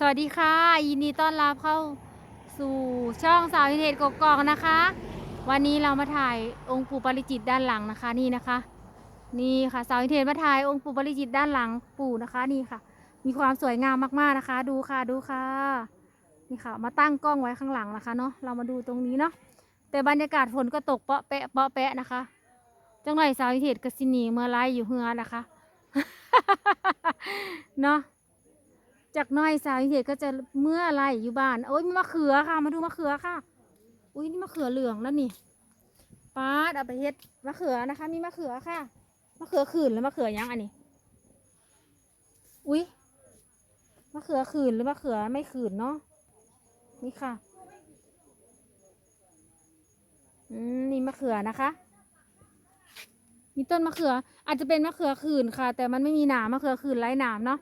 สวัสดีค่ะ ยินดีต้อนรับเข้าสู่ช่องสาววิเทศกกอกนะคะ วันนี้เรามาถ่ายองค์ปู่ปริจิตด้านหลังนะคะนี่นะคะ นี่ค่ะสาววิเทศมาถ่ายองค์ปู่ปริจิตด้านหลังปู่นะคะนี่ค่ะ มีความสวยงามมากๆนะคะ ดูค่ะดูค่ะ นี่ค่ะ มาตั้งกล้องไว้ข้างหลังนะคะเนาะเรามาดูตรงนี้เนาะแต่บรรยากาศฝนก็ตกเปาะแปะเปาะแปะนะคะ จังไรสาววิเทศกสินีเมื่อไรอยู่เฮือนะคะเนาะ จากน้อยสาวเศษก็จะเมื่อไรอยู่บ้านโอ้ยมีมะเขือค่ะ มาดูมะเขือค่ะ อุ้ยนี่มะเขือเหลืองแล้วนี่ป้าดเอาไปเฮ็ดมะเขือนะคะ มีมะเขือค่ะมะเขือขื่นหรือมะเขือยังอันนี้ อุ้ยมะเขือขื่นหรือมะเขือไม่ขื่นเนาะนี่ค่ะอืมนี่มะเขือนะคะมีต้นมะเขืออาจจะเป็นมะเขือขื่นค่ะ แต่มันไม่มีหนามมะเขือขื่นไร้หนามเนาะ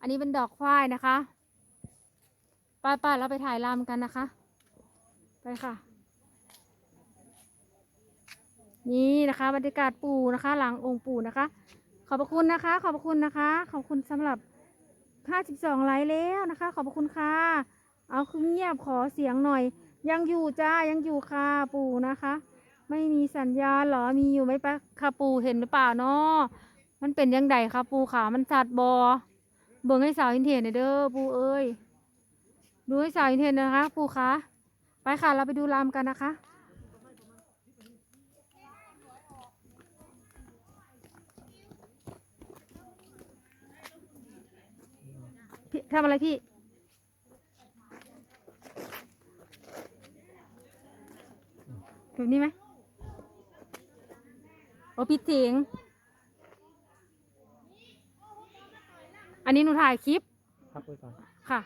อันนี้เป็นดอกฝ้ายนะคะไป้าๆเราไปถ่ายรำกันนะคะ ไปค่ะ นี่นะคะบรรยากาศปู่นะคะ หลังองค์ปู่นะคะ ขอบพระคุณนะคะ ขอบพระคุณนะคะ ขอบคุณสำหรับ 52 ไลค์แล้วนะคะ ขอบพระคุณค่ะ เอาคือเงียบขอเสียงหน่อย ยังอยู่จ้ายังอยู่ค่ะปู่นะคะ ไม่มีสัญญาณหรอมีอยู่ไหมปะค่ะปู่เห็นหรือเปล่าเนาะมันเป็นยังไงคะปู่ขามันสัตว์บอ เบิ่งให้สาวอินเทนเด้อปูเอ้ยดูให้สาวอินเทนนะคะปูคะไปค่ะเราไปดูรำกันนะคะพี่ทำอะไรพี่ แบบนี้ไหมโอ้ปิดเสียง อันนี้หนูถ่ายคลิปพักไว้ก่อน ค่ะ